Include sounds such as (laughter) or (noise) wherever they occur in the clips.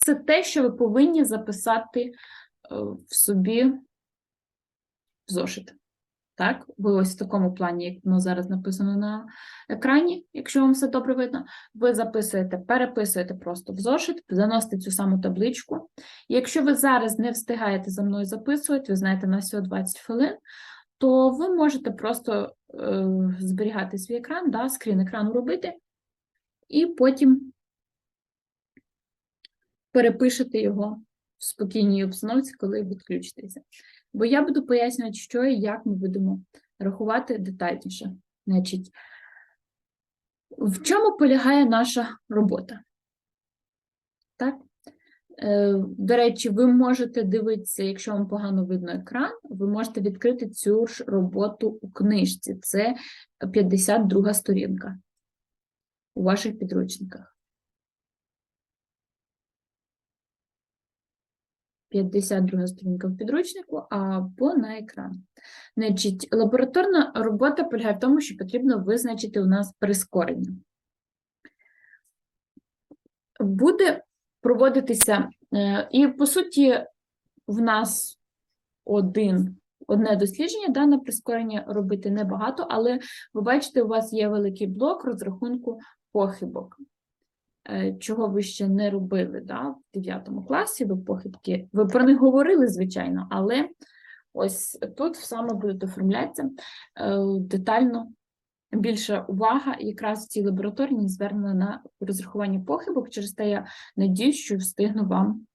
це те, що ви повинні записати е, в собі в зошит. Так, ви ось в такому плані, як воно зараз написано на екрані, якщо вам все добре видно, ви записуєте, переписуєте просто в зошит, заносите цю саму табличку. Якщо ви зараз не встигаєте за мною записувати, ви знаєте, на всього 20 хвилин, то ви можете просто е, зберігати свій екран, да, скрін екрану робити, і потім перепишете його в спокійній обстановці, коли відключитеся. Бо я буду пояснювати, що і як ми будемо рахувати детальніше. Значить, в чому полягає наша робота? Так? Е, До речі, ви можете дивитися, якщо вам погано видно екран, ви можете відкрити цю ж роботу у книжці. Це 52 сторінка у ваших підручниках. 52 сторінка в підручнику або на екран. Значить, лабораторна робота полягає в тому, що потрібно визначити у нас прискорення. Буде проводитися, е, і по суті, в нас один, одне дослідження, да, на прискорення робити небагато, але ви бачите, у вас є великий блок розрахунку похибок. Е, Чого ви ще не робили да, в 9 класі, ви похибки, ви про них говорили, звичайно, але ось тут саме будуть оформлятися е, детально більша увага якраз в цій лабораторії звернена на розрахування похибок, через те я надіюсь, що встигну вам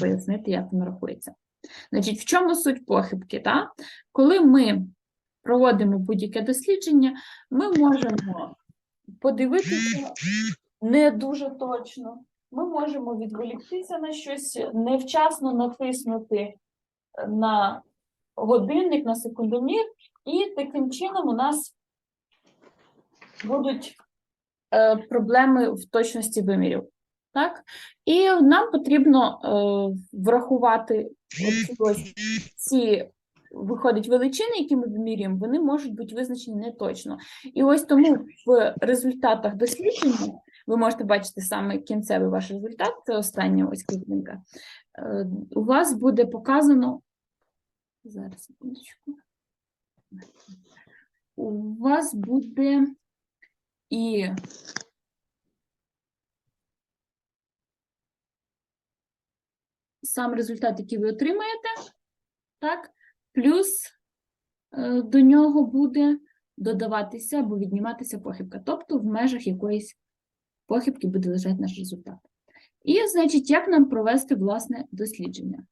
пояснити, як воно рахується. Значить, в чому суть похибки? Та? Коли ми проводимо будь-яке дослідження, ми можемо подивитися не дуже точно, ми можемо відволіктися на щось, невчасно натиснути на годинник, на секундомір, і таким чином у нас будуть е, проблеми в точності вимірів. Так? І нам потрібно е, врахувати ось ці виходить величини, які ми вимірюємо, вони можуть бути визначені не точно. І ось тому в результатах дослідження ви можете бачити саме кінцевий ваш результат, це остання ось картинка. Е, У вас буде показано. Зараз секундочку. У вас буде і сам результат, який ви отримаєте, так, плюс е, до нього буде додаватися або відніматися похибка, тобто в межах якоїсь похибки буде лежати наш результат. І, значить, як нам провести власне дослідження?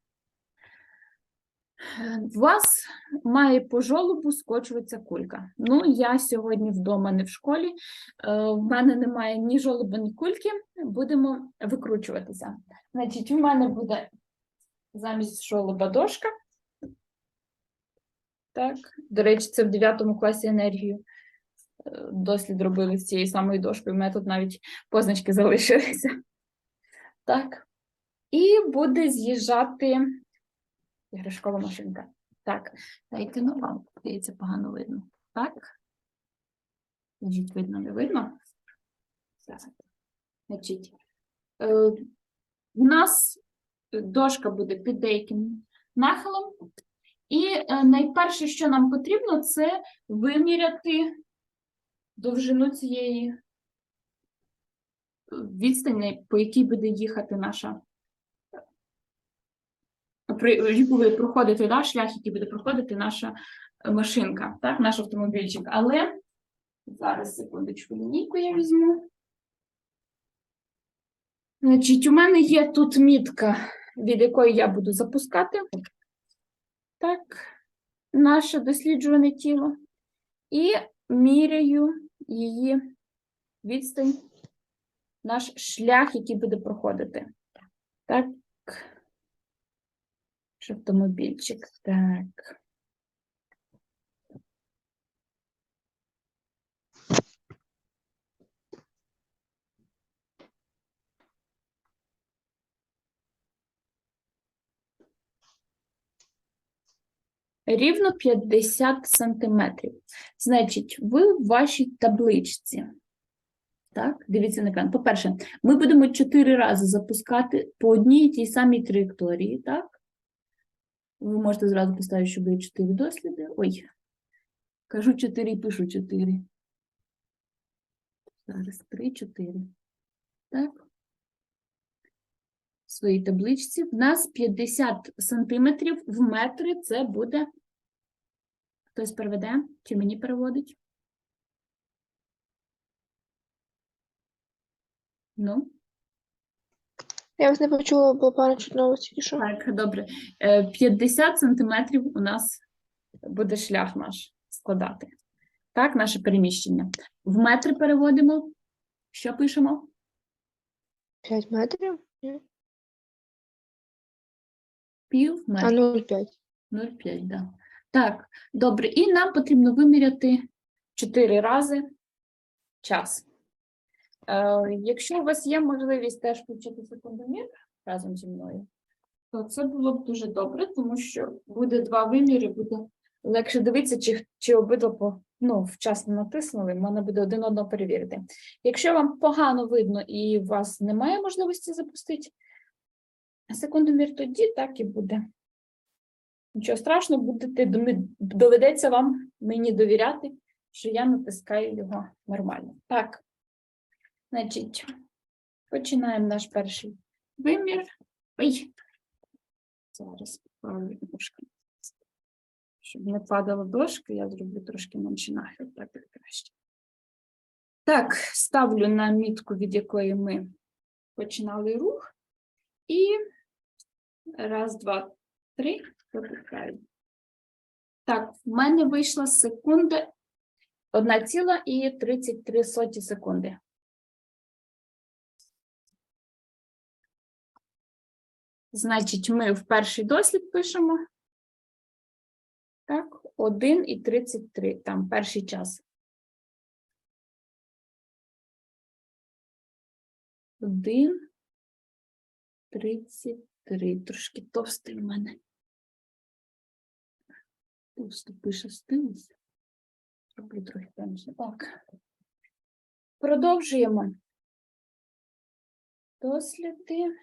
Е, У вас має по жолобу скочуватися кулька. Ну, я сьогодні вдома не в школі, е, в мене немає ні жолоба, ні кульки, будемо викручуватися. Значить, у мене буде замість жолоба дошка. Так, до речі, це в 9 класі енергію е, дослід робили з цією самою дошкою. У мене тут навіть позначки залишилися. Так. І буде з'їжджати іграшкова машинка. Так, дайте ну вам, здається, погано видно. Так. Значить, видно, не видно. Значить, е, у нас дошка буде під деяким нахилом. І е, найперше, що нам потрібно, це виміряти довжину цієї відстані, по якій буде їхати наша буде проходити да, шлях, який буде проходити наша е, машинка, так, наш автомобільчик. Але зараз секундочку лінійку я візьму. Значить, у мене є тут мітка, від якої я буду запускати так, наше досліджуване тіло, і міряю її відстань, наш шлях, який буде проходити. Так. Автомобільчик. Так. Рівно 50 сантиметрів. Значить, ви в вашій табличці Так, дивіться на екран. По-перше, ми будемо чотири рази запускати по одній тій самій траєкторії, так? Ви можете зразу поставити, що буде чотири досліди. Ой, кажу чотири і пишу чотири. Зараз три, чотири. Так. В своїй табличці. В нас 50 сантиметрів в метри це буде. Хтось переведе? Чи мені переводить? Ну, Я вас не почула, бо пане чутно тільки що. так, добре. Е, 50 сантиметрів у нас буде шлях наш складати. Так, наше переміщення. В метри переводимо. Що пишемо? 5 метрів? Пів А метра. 0,5. 0,5, да. Так, добре. І нам потрібно виміряти 4 рази час. Е, якщо у вас є можливість теж включити секундомір разом зі мною, то це було б дуже добре, тому що буде два виміри, буде легше дивитися, чи, чи обидва по, ну, вчасно натиснули, можна буде один одного перевірити. Якщо вам погано видно і у вас немає можливості запустити секундомір, тоді так і буде. Нічого страшного, будете доведеться вам мені довіряти, що я натискаю його нормально. Так, значить, починаємо наш перший вимір. Ой, зараз поправлю дошку. Щоб не падала дошка, я зроблю трошки менше нахил, так буде краще. Так, ставлю на мітку, від якої ми починали рух. І раз, два, три, пропускаю. Так, в мене вийшла секунда 1,33 секунди. Значить, ми в перший дослід пишемо. Так, 1,33, там перший час. 1, 33. Трошки товстий в мене. Товсто пише стилус. Роблю трохи менше. Так. Продовжуємо. Досліди.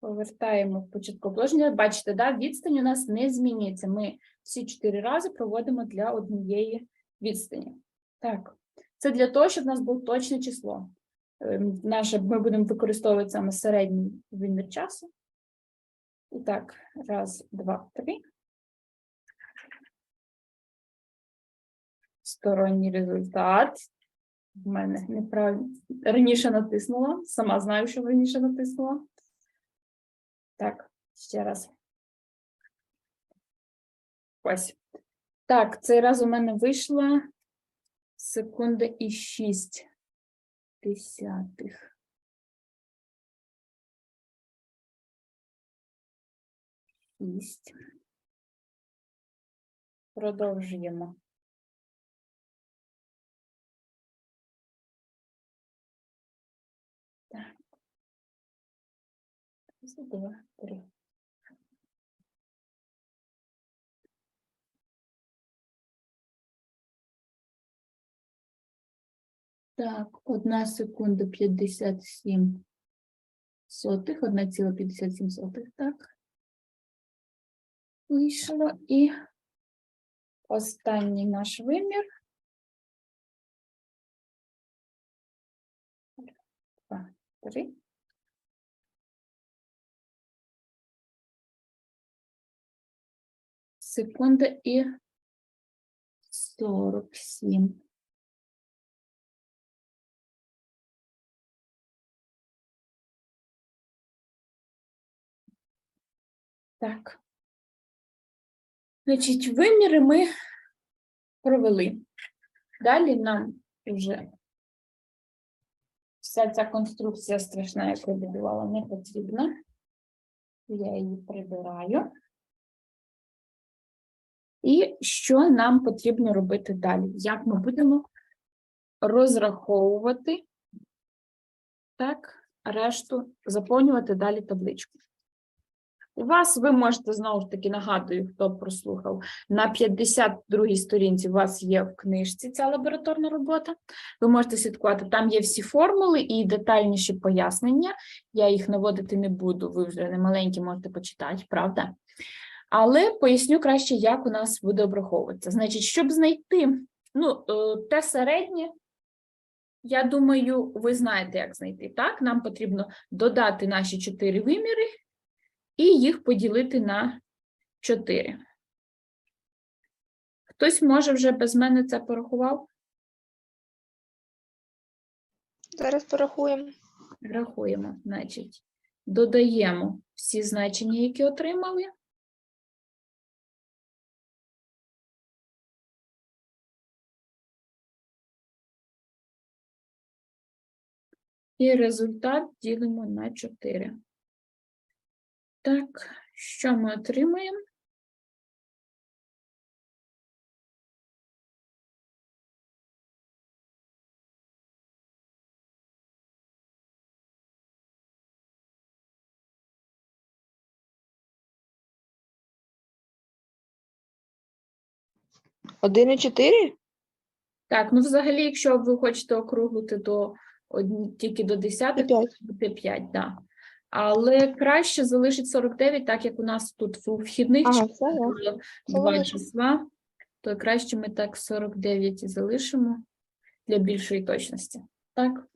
Повертаємо в початкове положення. Бачите, да, відстань у нас не змінюється. Ми всі чотири рази проводимо для однієї відстані. Так, це для того, щоб у нас було точне число. Ем, Наше ми будемо використовувати саме середній вимір часу. І так, раз, два, три. Сторонній результат. В мене неправильно. Раніше натиснула. Сама знаю, що раніше натиснула. Так, ще раз. Ось. Так, цей раз у мене вийшла секунда і 6 десятих. Шість. Продовжуємо. Так. Раз, Два, три. Так, одна секунда 57 сотих, 1,57 сотих, так. Вийшло. І останній наш вимір. Два, три. Секунда і 47. Так. Значить, виміри ми провели. Далі нам вже вся ця конструкція страшна, яку я будувала, не потрібна. Я її прибираю. І що нам потрібно робити далі? Як ми будемо розраховувати так, решту, заповнювати далі табличку. У вас ви можете знову ж таки нагадую, хто прослухав, на 52 сторінці у вас є в книжці ця лабораторна робота. Ви можете слідкувати, там є всі формули і детальніші пояснення. Я їх наводити не буду, ви вже не маленькі можете почитати, правда? Але поясню краще, як у нас буде обраховуватися. Значить, щоб знайти ну, е, те середнє, я думаю, ви знаєте, як знайти. Так, нам потрібно додати наші чотири виміри і їх поділити на 4. Хтось може вже без мене це порахував? Зараз порахуємо. Рахуємо, значить, додаємо всі значення, які отримали. І результат ділимо на 4. Так, що ми отримаємо? Один і чотири? Так, ну взагалі, якщо ви хочете округлити до тільки до десятих, П'ять. буде 5, да. Але краще залишить 49, так як у нас тут в вхідних Ага, числах було два числа, то краще ми так 49 і залишимо для більшої точності. Так?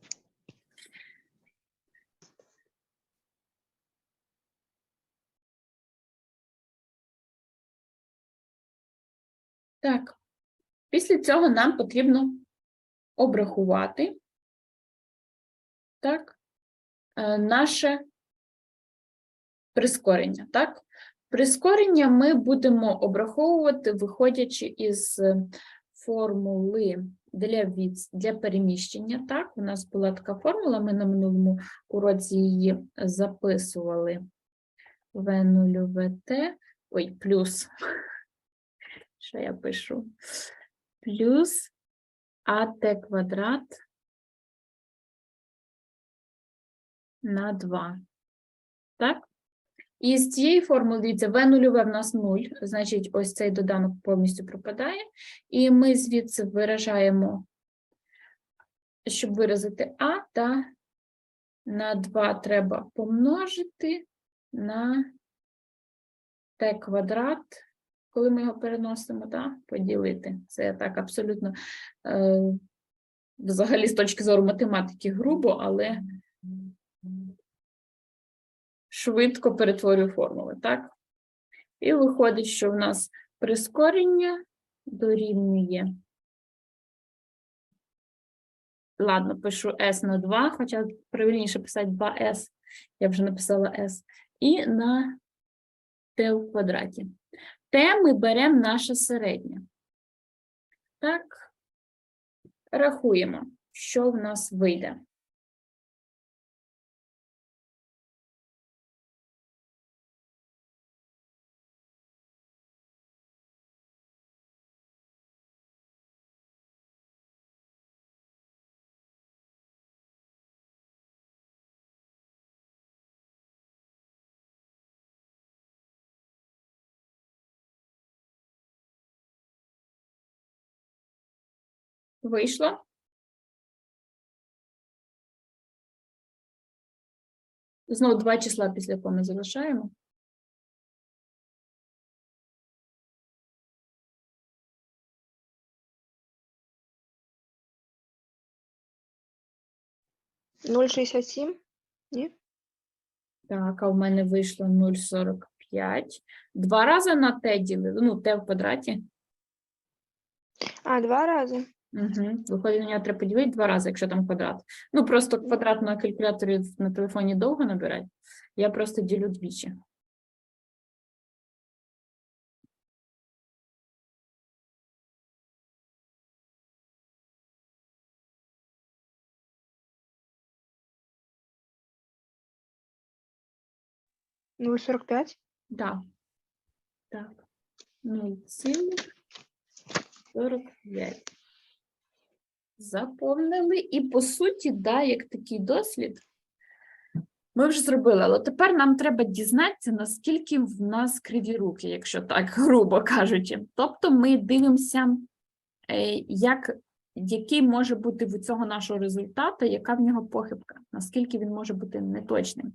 Так. Після цього нам потрібно обрахувати так, е, наше прискорення. Так? Прискорення ми будемо обраховувати, виходячи із е, формули для, від... для переміщення. Так, у нас була така формула, ми на минулому уроці її записували. В0 ВТ, ой, плюс. (laughs) Що я пишу? Плюс АТ квадрат на 2. Так? І з цієї формули, дивіться, В нульове в нас 0, значить, ось цей доданок повністю пропадає. І ми звідси виражаємо, щоб виразити А, та на 2 треба помножити на Т квадрат, коли ми його переносимо, да, поділити. Це так абсолютно е, взагалі з точки зору математики грубо, але швидко перетворюю формули, так? І виходить, що в нас прискорення дорівнює. Ладно, пишу S на 2, хоча правильніше писати 2S, я вже написала S, і на t в квадраті. T ми беремо наше середнє. Так, рахуємо, що в нас вийде. Вийшло? Знову два числа після коми залишаємо. Нуль шістдесят сім? Ні? Так, а в мене вийшло 0,45. Два рази на t ділили, ну, t в квадраті. А, два рази. Угу. Виходить, на нього треба поділити два рази, якщо там квадрат. Ну, просто квадрат на калькуляторі на телефоні довго набирати. Я просто ділю двічі. Сорок п'ять? Так. Так. 0,45. Заповнили. І по суті, да, як такий дослід, Ми вже зробили, але тепер нам треба дізнатися, наскільки в нас криві руки, якщо так (laughs) грубо кажучи. Тобто ми дивимося, е, як, який може бути в цього нашого результату, яка в нього похибка, наскільки він може бути неточним.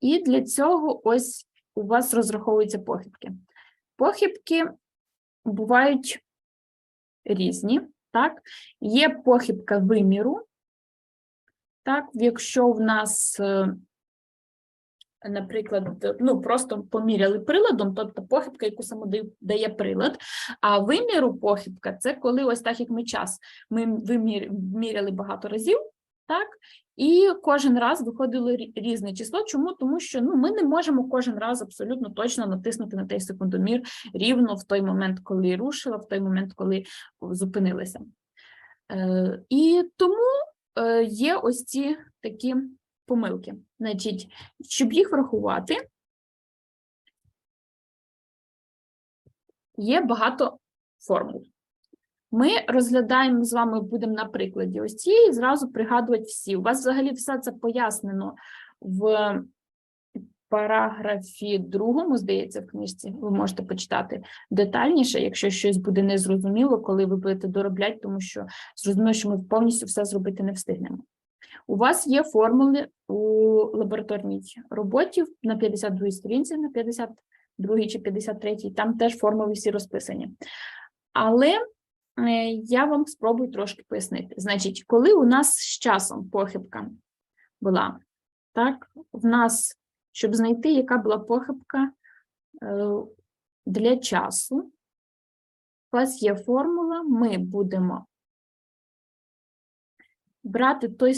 І для цього ось у вас розраховуються похибки. Похибки бувають різні, так? Є похибка виміру, так, якщо в нас, е, наприклад, ну просто поміряли приладом, тобто похибка, яку самодає дає прилад, а виміру похибка це коли ось так, як ми час, ми виміряли міряли багато разів, так, і кожен раз виходило різне число. Чому? Тому що ну, ми не можемо кожен раз абсолютно точно натиснути на той секундомір рівно в той момент, коли рушила, в той момент, коли зупинилися. Е, і тому е, є ось ці такі помилки. Значить, щоб їх врахувати, є багато формул. Ми розглядаємо з вами, будемо на прикладі ось цієї, зразу пригадувати всі. У вас взагалі все це пояснено в параграфі другому, здається, в книжці. Ви можете почитати детальніше, якщо щось буде незрозуміло, коли ви будете доробляти, тому що зрозуміло, що ми повністю все зробити не встигнемо. У вас є формули у лабораторній роботі на 52 сторінці, на 52 чи 53, там теж формули всі розписані. Але я вам спробую трошки пояснити. Значить, коли у нас з часом похибка була, так, в нас, щоб знайти, яка була похибка е, для часу, у вас є формула, ми будемо брати той,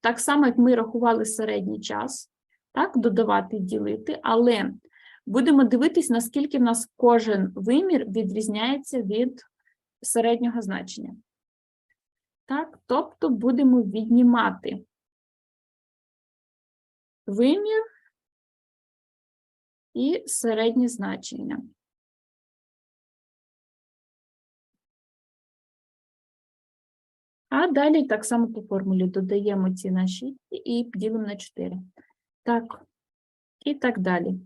так само, як ми рахували середній час, так, додавати ділити, але будемо дивитись, наскільки в нас кожен вимір відрізняється від середнього значення. Так, тобто будемо віднімати вимір і середнє значення. А далі так само по формулі додаємо ці наші і ділимо на 4. Так, і так далі.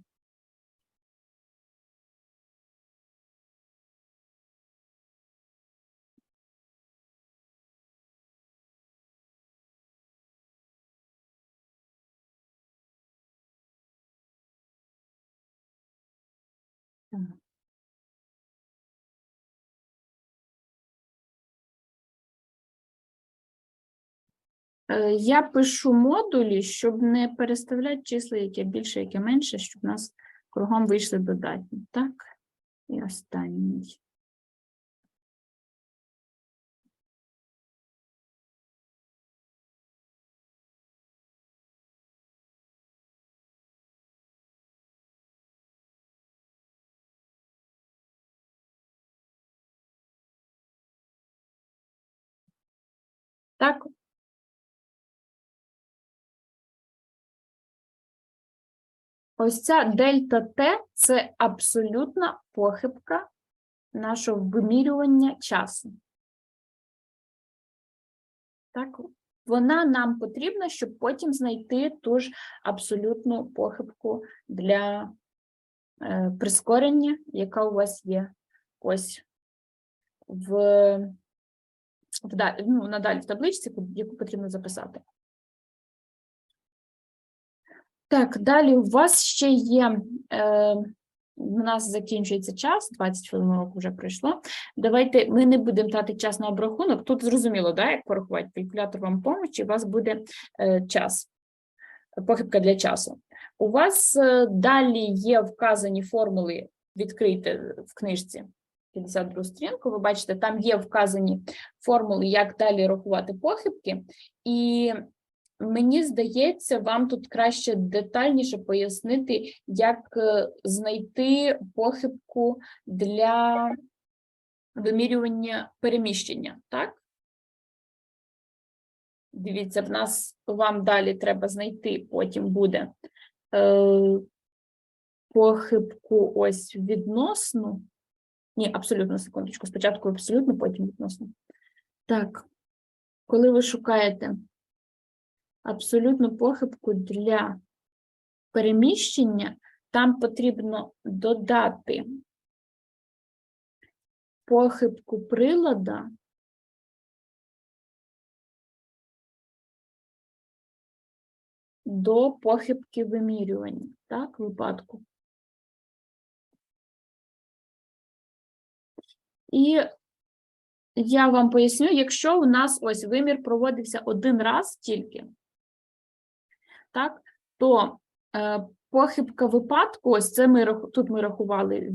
Е, Я пишу модулі, щоб не переставляти числа, яке більше, яке менше, щоб у нас кругом вийшли додатні. Так, і останній. Так, Ось ця дельта Т це абсолютна похибка нашого вимірювання часу. Так, вона нам потрібна, щоб потім знайти ту ж абсолютну похибку для е, прискорення, яка у вас є ось в, ну, надалі в табличці, яку потрібно записати. Так, далі у вас ще є. Е, у нас закінчується час, 20 хвилин уроку вже пройшло. Давайте ми не будемо тратити час на обрахунок. Тут зрозуміло, да, як порахувати. Калькулятор вам помочі, у вас буде е, час, похибка для часу. У вас е, далі є вказані формули, відкрийте в книжці 52 сторінку. Ви бачите, там є вказані формули, як далі рахувати похибки. І Мені здається, вам тут краще детальніше пояснити, як е, знайти похибку для вимірювання переміщення, так? Дивіться, в нас вам далі треба знайти, потім буде е, похибку ось відносну. Ні, абсолютно секундочку. Спочатку абсолютно, потім відносно. Так, коли ви шукаєте абсолютну похибку для переміщення, там потрібно додати похибку прилада до похибки вимірювання, так, випадку. І я вам поясню, якщо у нас ось вимір проводився один раз тільки, так, то е, похибка випадку, ось це ми тут ми рахували,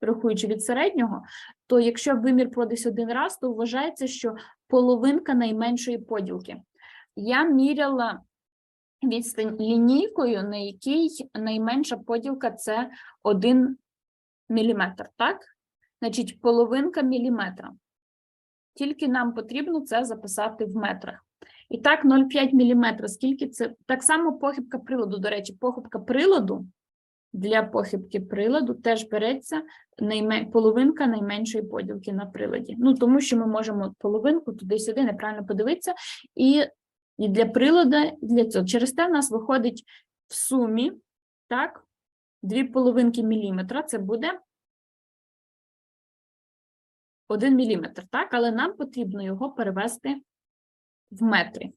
рахуючи від середнього, то якщо вимір проводився один раз, то вважається, що половинка найменшої поділки. Я міряла відстань лінійкою, на якій найменша поділка це 1 міліметр, так? Значить, половинка міліметра. Тільки нам потрібно це записати в метрах. І так, 0,5 міліметра, скільки це? Так само похибка приладу. До речі, похибка приладу для похибки приладу теж береться найме... половинка найменшої поділки на приладі. Ну, тому що ми можемо половинку туди-сюди неправильно подивитися. І, і для прилада, для цього. Через те в нас виходить в сумі, так, дві половинки міліметра, це буде 1 міліметр, так? Але нам потрібно його перевести в метри.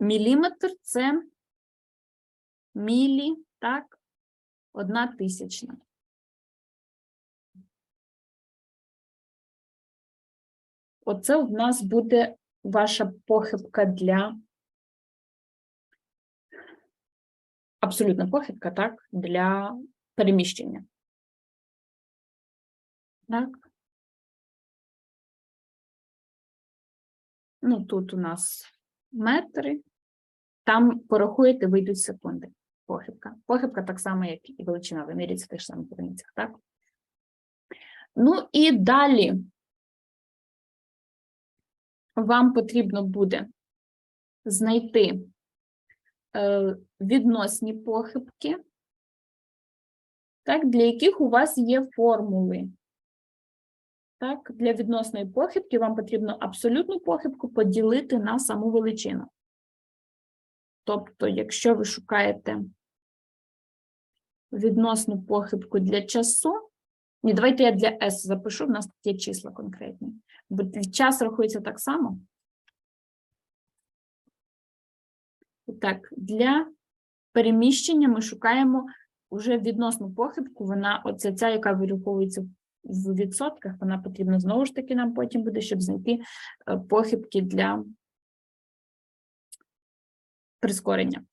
Міліметр це мілі, так, одна тисячна. Оце в нас буде ваша похибка для абсолютна похибка, так, для переміщення. Так. Ну, тут у нас метри. Там порахуєте, вийдуть секунди. Похибка. Похибка так само, як і величина, вимірюється в тих самих одиницях, так? Ну і далі вам потрібно буде знайти е, відносні похибки, так, для яких у вас є формули. Так, для відносної похибки вам потрібно абсолютну похибку поділити на саму величину. Тобто, якщо ви шукаєте відносну похибку для часу, ні, давайте я для S запишу, в нас тут є числа конкретні. Бо час рахується так само. Так, для переміщення ми шукаємо вже відносну похибку, вона, оця ця, яка вираховується в відсотках, вона потрібна знову ж таки нам потім буде, щоб знайти е, похибки для прискорення.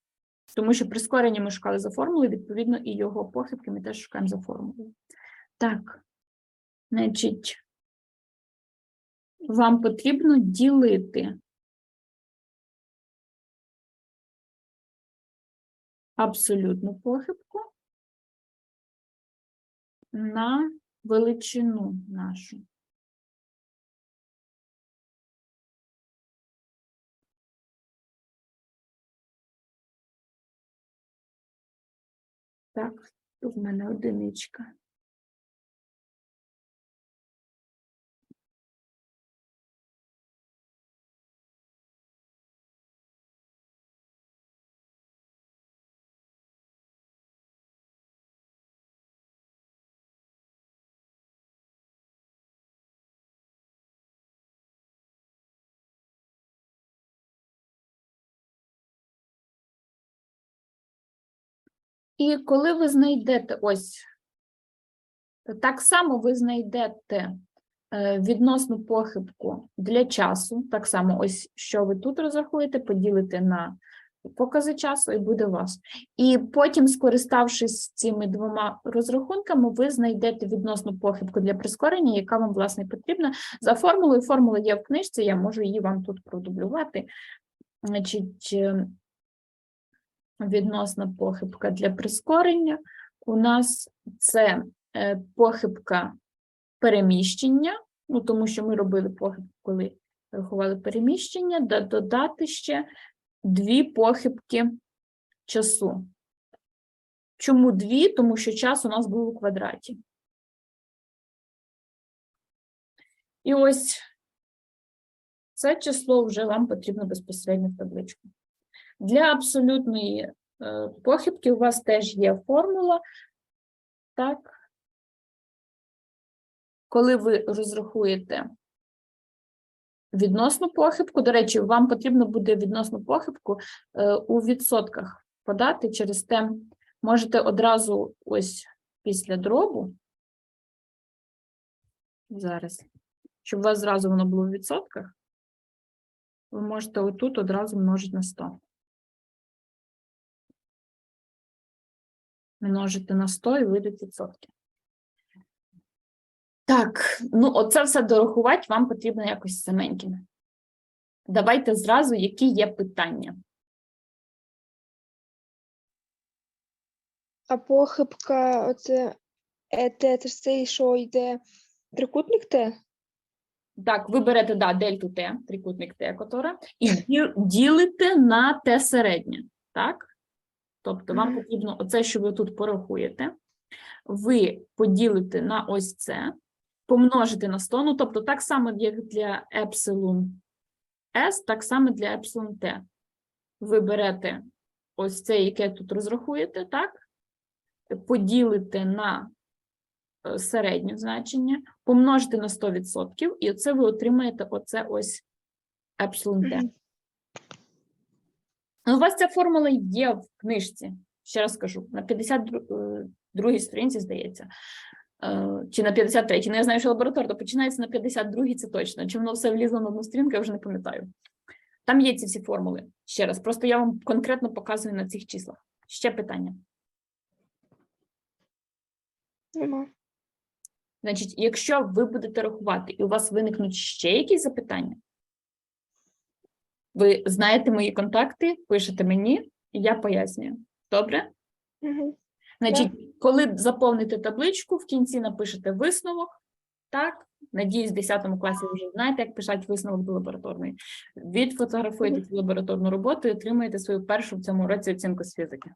Тому що прискорення ми шукали за формулою, відповідно, і його похибки ми теж шукаємо за формулою. Так, значить, вам потрібно ділити абсолютну похибку на величину нашу. Так, тут в мене одиничка. І коли ви знайдете ось так само ви знайдете е, відносну похибку для часу, так само, ось що ви тут розрахуєте, поділите на покази часу, і буде вас. І потім, скориставшись цими двома розрахунками, ви знайдете відносну похибку для прискорення, яка вам, власне, потрібна. За формулою, формула є в книжці, я можу її вам тут продублювати. Значить, е, відносна похибка для прискорення у нас це е, похибка переміщення, ну тому що ми робили похибку, коли рахували переміщення, да додати ще дві похибки часу. Чому дві? Тому що час у нас був у квадраті. І ось це число вже вам потрібно безпосередньо в табличку. Для абсолютної е, похибки у вас теж є формула. Так. Коли ви розрахуєте відносну похибку, до речі, вам потрібно буде відносну похибку е, у відсотках подати через те, можете одразу ось після дробу. Зараз, щоб у вас зразу воно було в відсотках, ви можете отут одразу множити на 100. Множите на 100 і вийдуть відсотки. Так, ну оце все дорахувати вам потрібно якось саменькими. Давайте зразу, які є питання. А похибка, оце ЕТ, це цей, що йде трикутник Т? Так, ви берете да, дельту Т, трикутник Т, котора, і ділите на Т середнє. Так? Тобто вам потрібно оце, що ви тут порахуєте, ви поділите на ось це, помножите на 100, ну тобто так само, як для епсилон S, так само для епсилон T. Ви берете ось це, яке тут розрахуєте, так? Поділите на е, середнє значення, помножите на 100%, і оце ви отримаєте оце ось епсилон T. Ну, У вас ця формула є в книжці. Ще раз кажу, на 52-й сторінці, здається. Е, Чи на 53, ну я знаю, що лабораторна починається на 52-й, це точно. Чи воно все влізло на одну сторінку, я вже не пам'ятаю. Там є ці всі формули. Ще раз, просто я вам конкретно показую на цих числах. Ще питання. Нема. Значить, якщо ви будете рахувати і у вас виникнуть ще якісь запитання, ви знаєте мої контакти, пишете мені, і я пояснюю. Добре? Угу. Значить, коли заповните табличку, в кінці напишете висновок. Так, надіюсь, в 10 класі ви вже знаєте, як писати висновок до лабораторної. Відфотографуєте цю лабораторну роботу і отримаєте свою першу в цьому році оцінку з фізики.